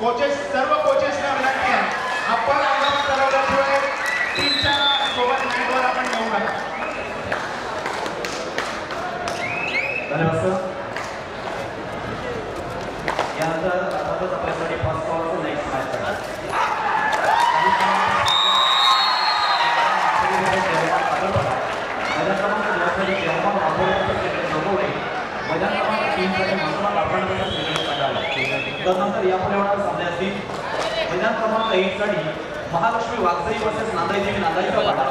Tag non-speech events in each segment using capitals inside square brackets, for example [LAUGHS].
Coaches सर्व कोचेसना विनंती आहे. आपण अंगावर ठरवल्याशिवाय टीमच्या सोबत मॅटवर आपण येऊ नका धन्यवाद सर यानंतर अर्थातच आपल्यासाठी फर्स्ट कॉलचं नेक्स्ट मॅच मैदान क्रमांक दोनसाठी जेव्हा वापरण्याचं क्रिकेट नगवणे मैदान क्रमांक तीनसाठी मंत्रा वापरण्याचं क्रिकेट काढावे त्यानंतर यापुढे होणारे सामने असतील मैदान क्रमांक महालक्ष्मी वागजई वर्सेस नांदाई नांदाईचा पाडा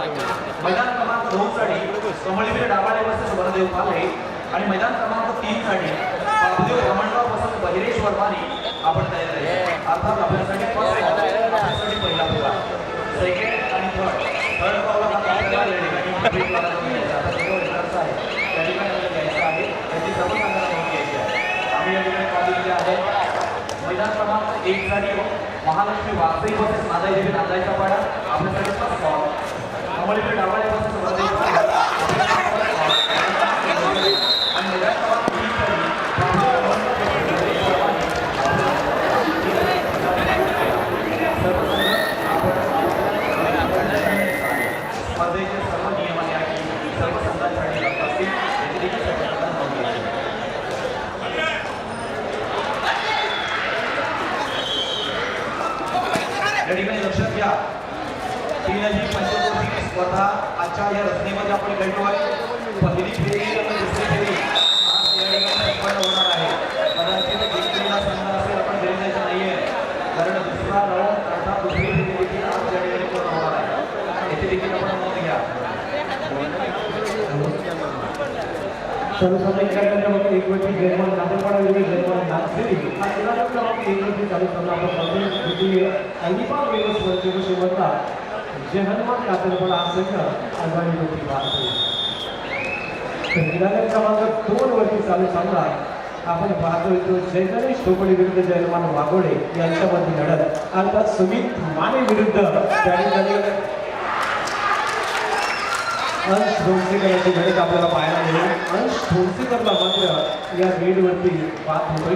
मैदान क्रमांक दोनसाठी कमळवीर डाबाळे वर्सेस वरदेव पाले आणि मैदान क्रमांक तीन साठी बाबुदेव रमणराव वर्सेस बहिरेश माने आपण तयार आहे. अर्थात आपल्यासाठी फर्स्ट आपल्यासाठी पहिला बोला. सेकंड आणि थर्ड. थर्ड हा आपल्याला आहे. आता जो आहे त्या ठिकाणी आपल्याला घ्यायचा आहे. त्याची सर्व नोंद घ्यायची आहे. आम्ही या ठिकाणी कॉल आहे. मैदान क्रमांक एक साठी हो. महालक्ष्मी वाजपेयी बसेस नांदाई देवी नांदाईचा पाडा आपल्यासाठी फर्स्ट बॉल कमळवीर डाबाळे डावाळे बसेस स्पर्धेचे सर्व नियम आणि सर्व संघांसाठी लागू असतील याची देखील सगळ्यांना नोंद घ्यायची आहे. या ठिकाणी लक्षात घ्या तीन जी पंचकोटी स्पर्धा आजच्या या रचनेमध्ये आपण खेळतो आहे पहिली फेरी आणि दुसरी फेरी आज या ठिकाणी संपन्न होणार आहे कदाचित जिंकलेला संघ असेल आपण घरी जायचं नाहीये कारण दुसरा राऊंड अर्थात दुसरी फेरी देखील आज या ठिकाणी पूर्ण होणार आहे येथे देखील आपण नोंद घ्या सर्वसाधारण एकाग्र क्रमांक एक वरती जर्मन नातेपाडा विरुद्ध जर्मन नागझरी हा चालू सामना आपण पाहतोय अलिबाग वेगस वरचे शेवटला जे हनुमान कातरपाडा हा संघ तर क्रमांक दोन वरती चालू सामना आपण पाहतोय तो जय गणेश ठोकळे विरुद्ध जयमान वाघोडे यांच्यामध्ये लढत. अर्थात सुमित माने विरुद्ध त्या ठिकाणी अंश धोनसेकर यांची लढत आपल्याला पाहायला मिळेल. अंश धोनसेकरला मात्र या रेडवरती पाहत होतोय.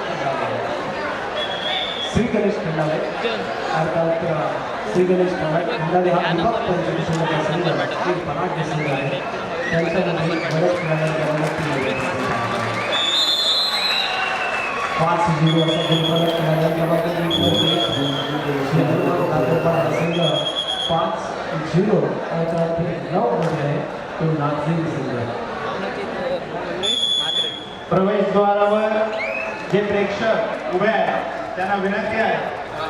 श्री गणेश खंडाळे. अर्थात श्री गणेश खंडाळे. खंडाळे हा विभाग पंचमी संघ एक पराठे संघ आहे त्यांच्यामध्ये बऱ्याच खेळाडू पाच झिरो असा क्रमांक संघ पाच झिरो आहे. तो नागझिरी संघ प्रवेशद्वारावर जे प्रेक्षक उभे आहेत त्यांना विनंती आहे.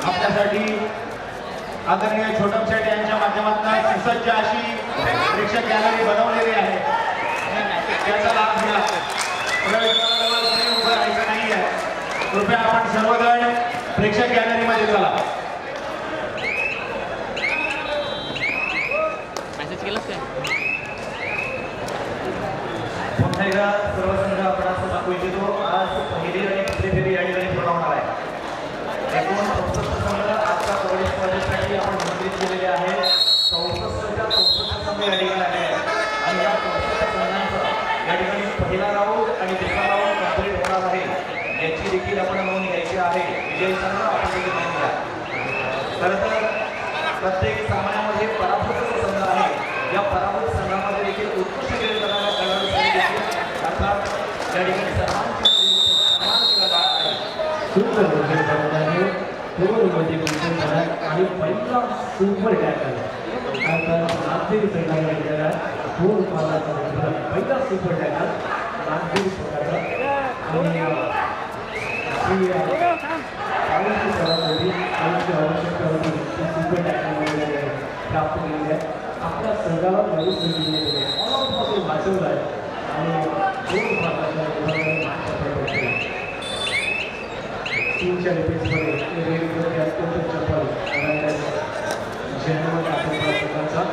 आपल्यासाठी आदरणीय छोटम शेठ यांच्या माध्यमातून सुसज्ज अशी प्रेक्षक गॅलरी बनवलेली आहे. त्याचा लाभ घ्या. उभं राहायचं नाही आहे कृपया आपण सर्वजण प्रेक्षक गॅलरीमध्ये चला. मेसेज केलास काय? पुन्हा एकदा सर्व संघ आपण असं सांगू इच्छितो आज पहिली आणि दुसरी फेरी या ठिकाणी पूर्ण होणार आहे एकूण चौसष्ट संघ आजच्या कबड्डी स्पर्धेसाठी आपण नोंदणी केलेले आहे चौसष्टच्या चौसष्ट संघ या ठिकाणी आले आहेत आणि या चौसष्ट संघांचा या ठिकाणी पहिला राऊंड आणि दुसरा राऊंड कंप्लीट होणार आहे याची देखील आपण नोंद घ्यायची आहे विजयी संघ आपण देखील नोंद घ्या खरं तर प्रत्येक सामन्यामध्ये पराभूत जो संघ आहे. या पराभूत संघामध्ये देखील उत्कृष्ट खेळ करणाऱ्या खेळाडूंसाठी देखील अर्थात या ठिकाणी सन्मानची सन्मान केला जाणार आहे. सुंदर विजय बनवला आहे. दोनमध्ये विजय झाला आणि पहिला सुपर टॅकल अर्थात नागदेवी संघाने केलेला दोन पालाचा विक्रम. पहिला सुपर टॅकल नागदेवी संघाचा आणि ही चाळीसची सरासरी चाळीसची आवश्यकता होती ती सुपर टॅकलमध्ये प्राप्त केलेली आहे आपल्या संघाला नवीन संधी दिलेली आहे ऑलआउटपासून वाचवलं आहे आणि दोन भागाच्या तीनच्या डिफेन्समध्ये रेडवरती अत्यंत चपल जयनमत आपण संघाचा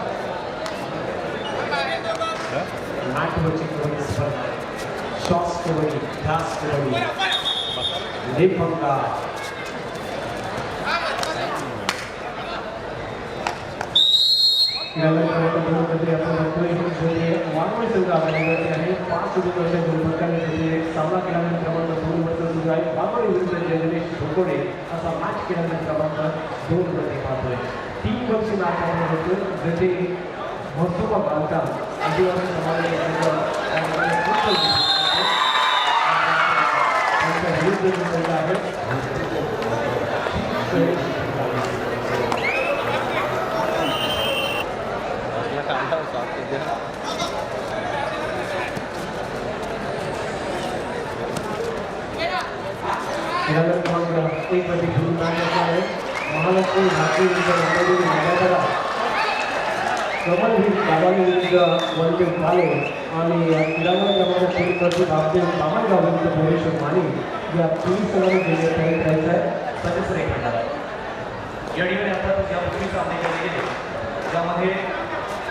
कबड्डी ध्यास कबड्डी लेपंगा संघ आघाडीवरती आहे पाच उमेदवारांच्या गुणपत्काने सामना केल्यानंतर क्रमांक दोन वरती सुरू आहे वानवड विरुद्ध जगदीश ढोकोडे असा मॅच केल्यानंतर क्रमांक दोन वरती पाहतोय तीन वर्षी मॅच आपण जसे महत्त्व बांधकाम आदिवासी समाज विरुद्ध आहे खेळाडू क्रमांक घेऊन मध्ये सुरू आहे महालक्ष्मी झाकी विरुद्ध रंगदेवी नागातला कमल ही गावाली विरुद्ध वनदेव काले आणि क्रीडांगण क्रमांक तीन वरती बापदेव बामणगाव विरुद्ध भुवनेश्वर माने या तिन्ही संघांनी जिल्ह्यात खेळायचं आहे. सदस्य एक मंडळ या ठिकाणी आपण यापूर्वी सामने केले गेले. ज्यामध्ये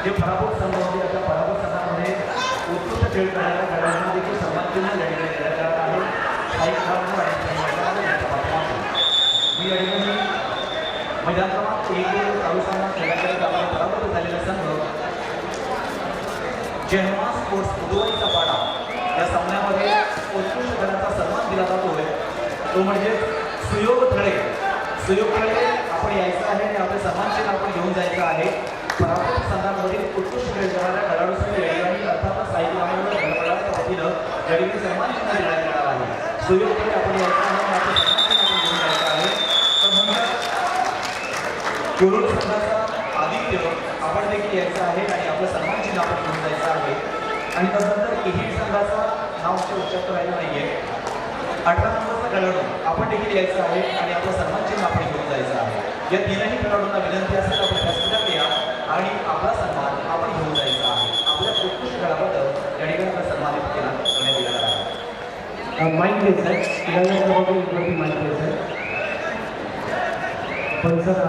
जे पराभूत संघ होते त्या पराभूत संघामध्ये उत्कृष्ट खेळ करणाऱ्या खेळाडूंना देखील सन्मान केला या ठिकाणी देण्यात येणार आहे काही खेळाडू आणि काही महिलांना यांच्या माध्यमातून मी या ठिकाणी मैदान क्रमांक एक चालू सामना खेळण्याकडे गावाला पराभूत झालेला संघ जेव्हा स्पोर्ट्स बुधवारीचा पाडा या सामन्यामध्ये उत्कृष्ट खेळाचा सन्मान दिला जातोय. तो म्हणजे सुयोग ठळे सुयोग ठळे आपण यायचं आहे आणि आपले सन्मानशील आपण घेऊन जायचं आहे. पराभूत संघांमधील उत्कृष्ट खेळ करणाऱ्या खेळाडूंसाठी या ठिकाणी अर्थातच साहित्य आम्हाला गडबडाच्या वतीनं या सन्मान चिन्ह देण्यात येणार आहे. सुयोग ठळे आपण यायचं आहे आणि आपले सन्मान चिन्ह आपण घेऊन जायचं आहे तर म्हणून कुरुड संघाचा आदित्य आपण देखील यायचं आहे आणि आपलं सन्मान चिन्ह आपण घेऊन जायचं आहे. आणि त्यानंतर एही संघाचा नाव आमच्या उच्चार राहिलं नाहीये. अठरा नंबरचा खेळाडू आपण देखील यायचं आहे आणि आपलं सन्मान चिन्ह आपण घेऊन जायचं आहे. या तीनही खेळाडूंना विनंती असेल आपण प्रसिद्ध या आणि आपला सन्मान आपण घेऊन जायचा आहे. आपल्या उत्कृष्ट खेळाबद्दल या ठिकाणी सन्मानित केला करण्यात येणार आहे. माइंड घ्यायचं आहे क्रीडांगण आहे पण सर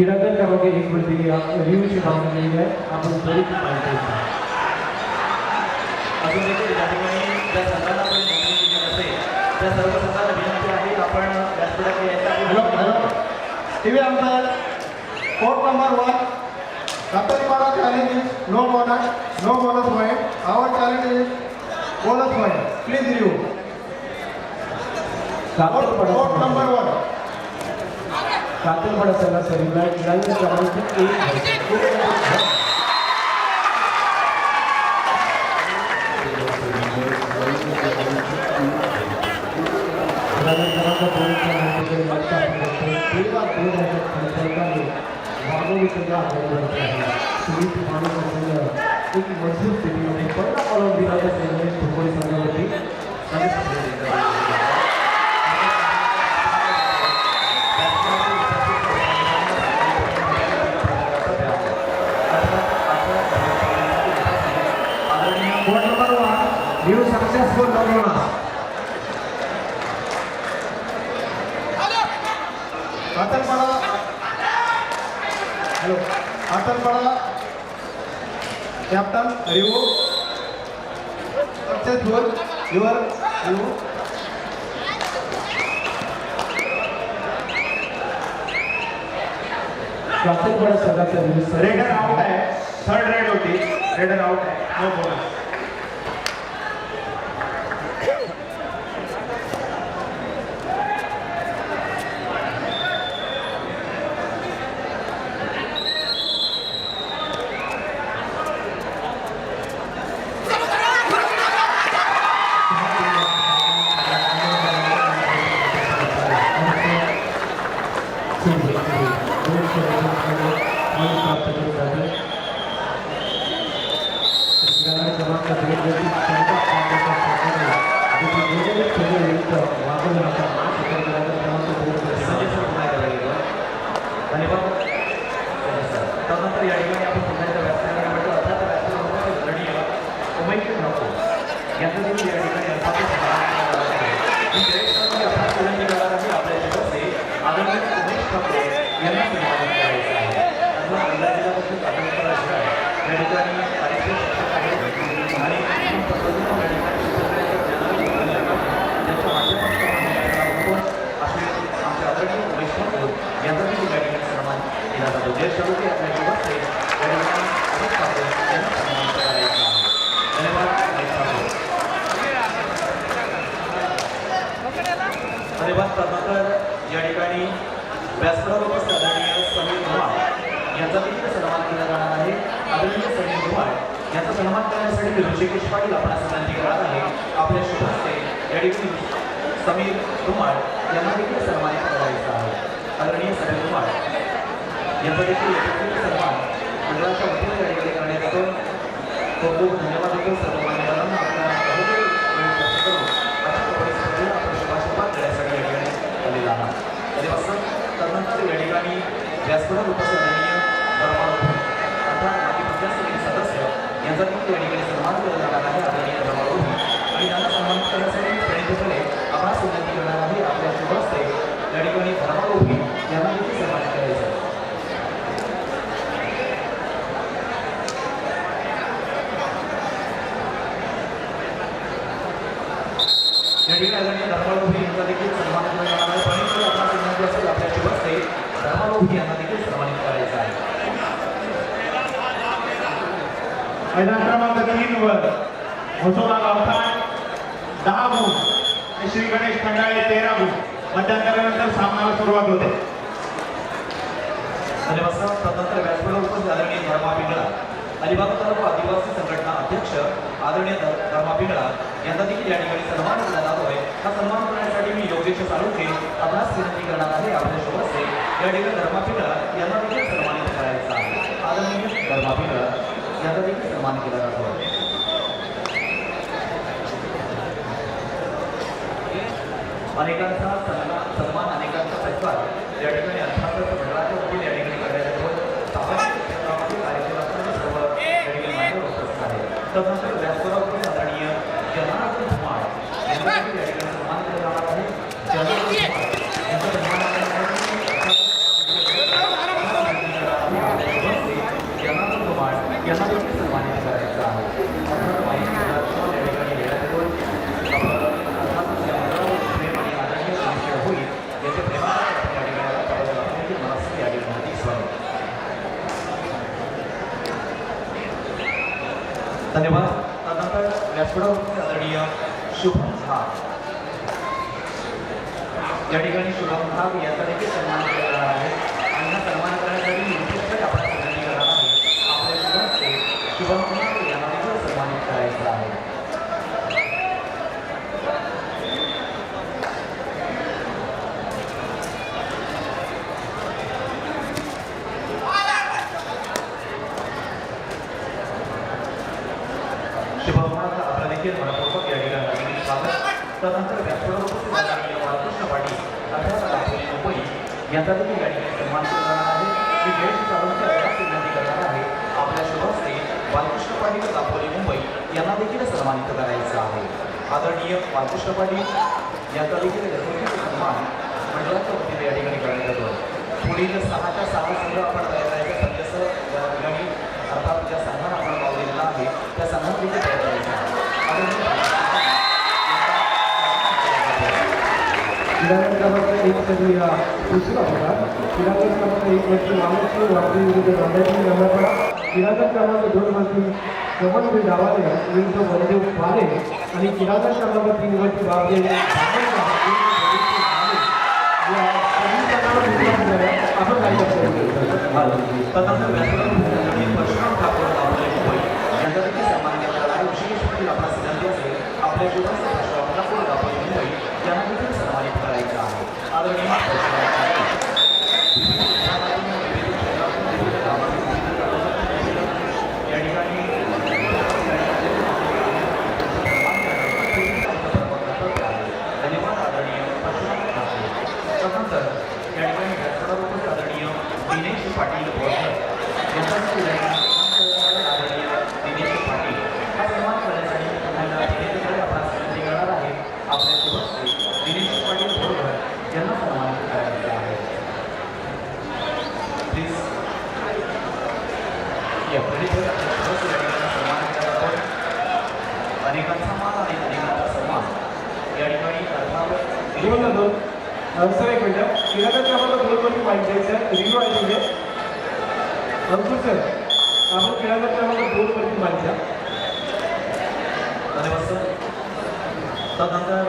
क्रीडांगण क्रमांक एक वरती रिव्ह्यूची भावना दिलेली आहे आपण त्वरित माइक घ्यायचं आहे अजून देखील या ठिकाणी ज्या संघांना आपण नोंदणी केली नसेल त्या सर्व संघांना विनंती आहे की आपण व्यासपीठात यायचं आहे hello hello T V umpire court number one Kapalipara challenge is no bonus, no bonus point. Our challenge is bonus point. Please review. Court, court number one. Katalwada संघा सरीला क्रीडांगण क्रमांक एक [LAUGHS] [LAUGHS] एक मजबूत स्थितीमध्ये पहिला कॉलम दिला त्या संघाने ढोकोली संघावरती successful no bonus. Katalpara. Hello. Katalpara. Captain, review. Successful. Your review. Katalwada संघाचा विरुद्ध रेडर आउट आहे थर्ड रेड होती रेडर आउट आहे नो बोनस सजेशन पुन्हा एकदा वेगळं. धन्यवाद ज्येष्ठ कवी आपल्या वसे यांना सन्मान करायचा आहे धन्यवाद धन्यवाद या ठिकाणी व्यासपीठावर उपस्थित समीर धुमाळ यांचा देखील केला जाणार आहे आदरणीय समीर धुमाळ याचा सन्मान करण्यासाठी पाटील आपण सन्मानित करणार आहे आपल्या शुभ हस्ते या ठिकाणी समीर धुमाळ यांना देखील सन्मानित करायचा आहे. आदरणीय समीर धुमाळ. यांचा सन्मान मंडळाच्या वतीने या ठिकाणी करण्यात येतो. खूप खूप धन्यवाद देतो सर्व मान्यवरांना आपल्या बहुतेक अशा परिस्थितीला आपण शुभाशुभात देण्यासाठी या ठिकाणी आलेला आहात तेव्हा या ठिकाणी व्यासपीठात उपस्थित अर्थात माजी पंचायत समिती सदस्य यांचा देखील या ठिकाणी सन्मान केला जाणार आहे आदरणीय धर्मावधी आणि त्यांना सन्मानित करण्यासाठी प्रणितपणे आपणास विनंती करणार आहे आपल्या शुभ हस्ते या ठिकाणी धर्मावधी यांना देखील सन्मानित करायचं आहे या ठिकाणी आदरणीय धर्मालोभी यांचा देखील सन्मान केला जाणार आहे पण आपला विनंती असेल आपल्या शुभ हस्ते धर्मालोभी यांना देखील सन्मानित करायचं आहे मैदान क्रमांक तीन वर म्हसोबा गावठाण दहा गुण आणि श्री गणेश खंडाळे तेरा गुण मध्यांतरानंतर सामन्याला सुरुवात होते धन्यवाद सर स्वतंत्र व्यासपीठावर उपस्थित आदरणीय धर्मा पिंगळा अलिबाग तालुका आदिवासी संघटना अध्यक्ष आदरणीय धर्मा पिंगळा यांचा देखील या ठिकाणी सन्मान केला जातो आहे. हा सन्मान करण्यासाठी मी योगेश साळुंखे आपणास विनंती करणार आहे. आपल्या शुभ हस्ते या ठिकाणी धर्मा पिंगळा यांना देखील सन्मानित करायचा आहे. आदरणीय धर्मा पिंगळा यांचा देखील सन्मान केला जातो आहे. अनेकांचा सन्मान सन्मान अनेकांचा सत्कार या ठिकाणी अर्थातच मंडळाच्या वतीने या ठिकाणी करण्यात येतो. सामाजिक क्षेत्रामध्ये कार्यरत सर्व या ठिकाणी उपस्थित आहेत तदनंतर व्यासपीठावरील आदरणीय जनार्दन धुमाळ यांचा देखील या ठिकाणी सन्मान केला जाणार आहे जनार्दन धुमाळ यांचा सन्मान करण्यासाठी जनार्दन धुमाळ यांना देखील सन्मानित करायचं आहे अर्थात माहिती मंडळाच्या या ठिकाणी येण्यात येतो आपण अर्थातच या मंडळावर प्रेम आणि आदरणीय संशय होईल याचे प्रेमाने आपण या ठिकाणी आता पाहिजे आपण देखील मनापासून या ठिकाणी हार्दिक स्वागत धन्यवाद त्यानंतर व्यासपीठावर आदरणीय शुभम झा या ठिकाणी शुभम भाग याचा देखील सन्मान केला जाणार आहे आणि हा सन्मान करण्यासाठी मी विशेषतः आपण विनंती करणार आहे आपल्या शुभम ते शुभम भाग यांना देखील सन्मानित करायचं आहे शुभमनाथ आपला देखील मनपूर्वक या ठिकाणी हार्दिक स्वागत त्यानंतर व्यासपीठावर उपस्थित असलेले बाळकृष्ण पाटील अर्थात दापोली मुंबई यांचा देखील या ठिकाणी सन्मान केला जाणार आहे. मी जयेश साळुंखे अर्थात विनंती करणार आहे. आपल्या शुभ हस्ते बालकृष्ण पाटील दापोली मुंबई यांना देखील सन्मानित करायचं आहे. आदरणीय बालकृष्ण पाटील यांचा देखील यथोचित सन्मान मंडळाच्या वतीने या ठिकाणी करण्यात येतो. पुढील सहाच्या सहा संघ आपण तयार करायचं सदस्य या ठिकाणी अर्थात ज्या संघानं आपण नाव आहे त्या संघाला देखील तयार करायचं आहे. आदरणीय क्रीडांगण क्रमांक एक साठी हा दुसरा होता क्रीडांगण क्रमांक एक वरती महालक्ष्मी वारदी विरुद्ध नांदेडची रंगापडा क्रीडांगण क्रमांक दोन वरती कमलदेव डावाले विरुद्ध बलदेव पाले आणि क्रीडांगण क्रमांक तीन वरती बाबदेव या सभी प्रकारात उपलब्ध झाल्या आपण काही तदनंतर व्यासपीठावर परशुराम ठाकूर दापोली मुंबई यांचा देखील सन्मान केला जाणार आहे ऋषिकेश पाटील आपला विनंती असेल आपल्या जीवनात परशुराम ठाकूर दापोली मुंबई यांना देखील सन्मानित करायचं आहे आदरणीय परशुराम ठाकूर विविध विभागातून, विविध क्षेत्रातून, विविध कामातून, विविध कर्तव्यातून या ठिकाणी धन्यवाद आदरणीय परशुराम ठाकूर त्यानंतर या ठिकाणी व्यासपीठावर उपस्थित आदरणीय दिनेश पाटील बोरकर यांचा देखील या ठिकाणी सन्मान करण्यात आदरणीय दिनेश पाटील हा सन्मान करण्यासाठी तुम्हाला विनंतीकडे आपण विनंती करणार आहे आपल्या शुभ हस्ते दिनेश पाटील बोरकर यांना सन्मानित करायचं आहे प्लीज या प्रणित आपल्या शुभ हस्ते या ठिकाणी सन्मान केला जातो अनेकांचा मान आणि अनेकांचा सन्मान या ठिकाणी अर्थात दोन दोन सर एक मिनटं क्रीडांगण आम्हाला दोन वरती माहिती आहे सर रिव्ह्यू आहे अंकुर सर आपण क्रीडांगण आम्हाला दोन वरती माहिती धन्यवाद सर तदनंतर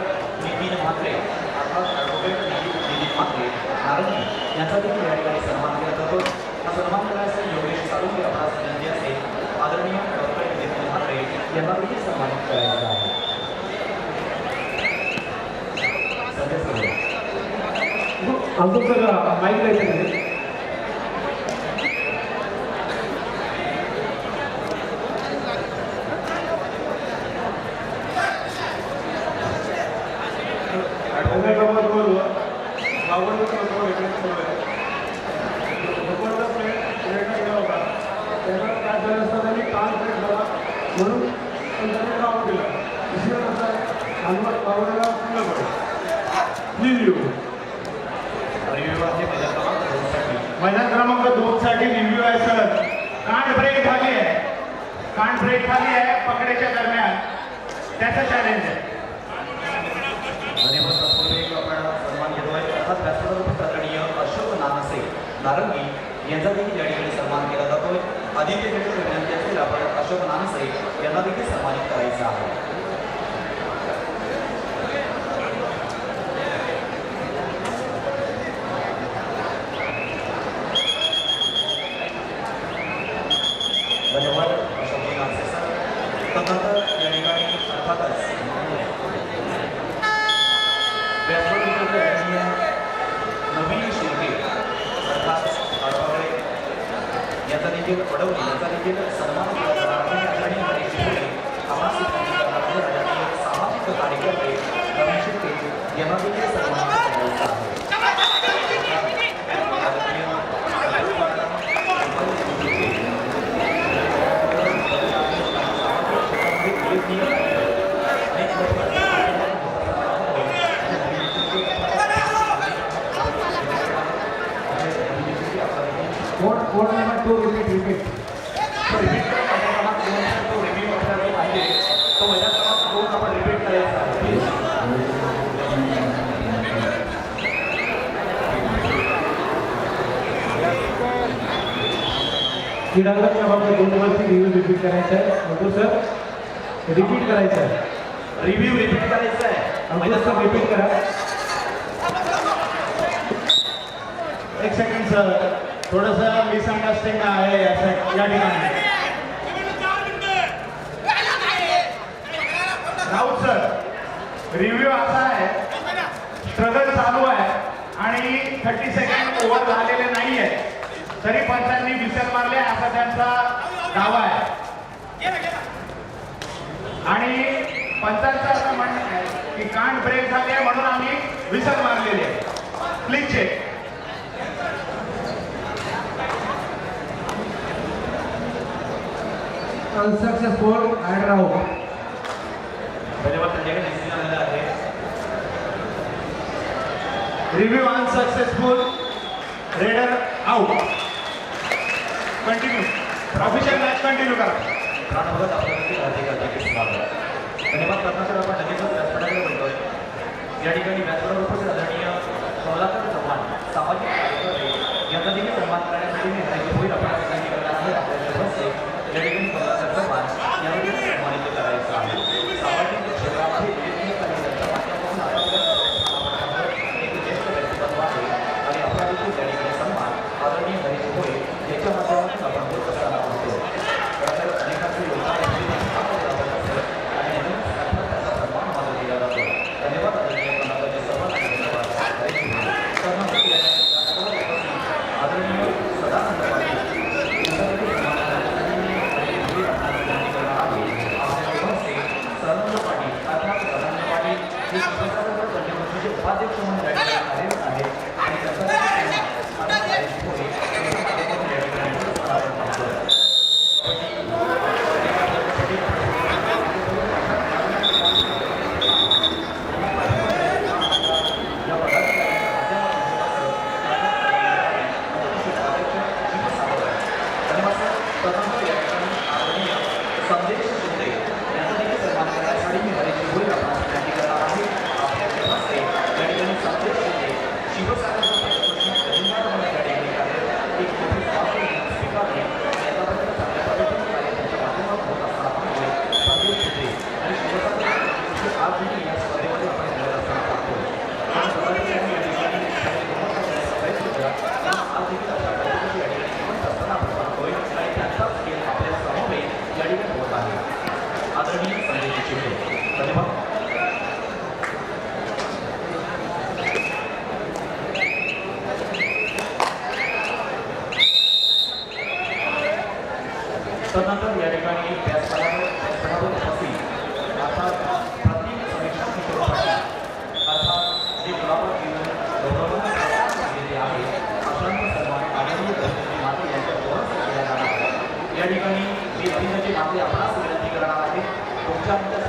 नितीन म्हात्रे तसंच ॲडव्होकेट दिलीप म्हात्रे नारंगी यांचा देखील या ठिकाणी सन्मान केला जातो. हा सन्मान करण्यासाठी योगेश साळुंके आपणास विनंती असेल आदरणीय डॉक्टर नितीन म्हात्रे यांना देखील सन्मानित करायचं आहे संदेश करूया. आमचं सर माहीत नाही सगळे म्हणून नाव केलं दुसरं कसं आहे हनुमत बावड्याला फुलं पडेल लिहिली रिव्ह्यू आहे मैदान क्रमांक महिला क्रमांक दोन साठी रिव्ह्यू आहे सर. कांड ब्रेक झाली आहे. कांड ब्रेक झाली आहे पकडेच्या दरम्यान. त्याचं चॅलेंज आहे. आपण सन्मान अशोक नानसे नारंगी यांचा देखील या ठिकाणी सन्मान केला जातोय. आदित्य विनंती असेल आपण अशोक नानसे यांना देखील सन्मानित करायचं आहे. धन्यवाद अशोक नानसे सर. तदनंतर या ठिकाणी अर्थातच नवीन शिर्के अर्थात आडवाळे याचा देखील पडवली याचा देखील सन्मान केला जाणार आहे. आदरणीय हरीश शिर्के सामाजिक कार्यकर्ते सामाजिक नवीन शिर्के यांना देखील सन्मान करायचा आहे आदरणीय कोण कोण number two repeat repeat repeat करायचा आहे क्रीडांगण क्रमांक दोन वरती रिव्ह्यू रिपीट करायचं आहे अंकुर सर रिपीट करायचं आहे रिव्ह्यू रिपीट करायचा आहे अंकुर सर रिपीट करा एक सेकंड सर थोडंसं मिसअंडरस्टँडिंग आहे या या ठिकाणी. राऊत सर रिव्ह्यू असा आहे. स्ट्रगल चालू आहे आणि थर्टी सेकंड ओव्हर झालेले नाही आहे तरी पंचांनी विसर मारले असा त्यांचा दावा आहे. आणि पंचांचं असं म्हणणं आहे की कांड ब्रेक झाले आहे म्हणून आम्ही विसर मारलेले आहे. प्लीज चेक अनसक्सेसफुल आलेला आहे review unsuccessful raider out continue official match continue करा. धन्यवाद प्रश्नाचं आपण लगेचच व्यासपीठाकडे बोलतोय या ठिकाणी Gracias.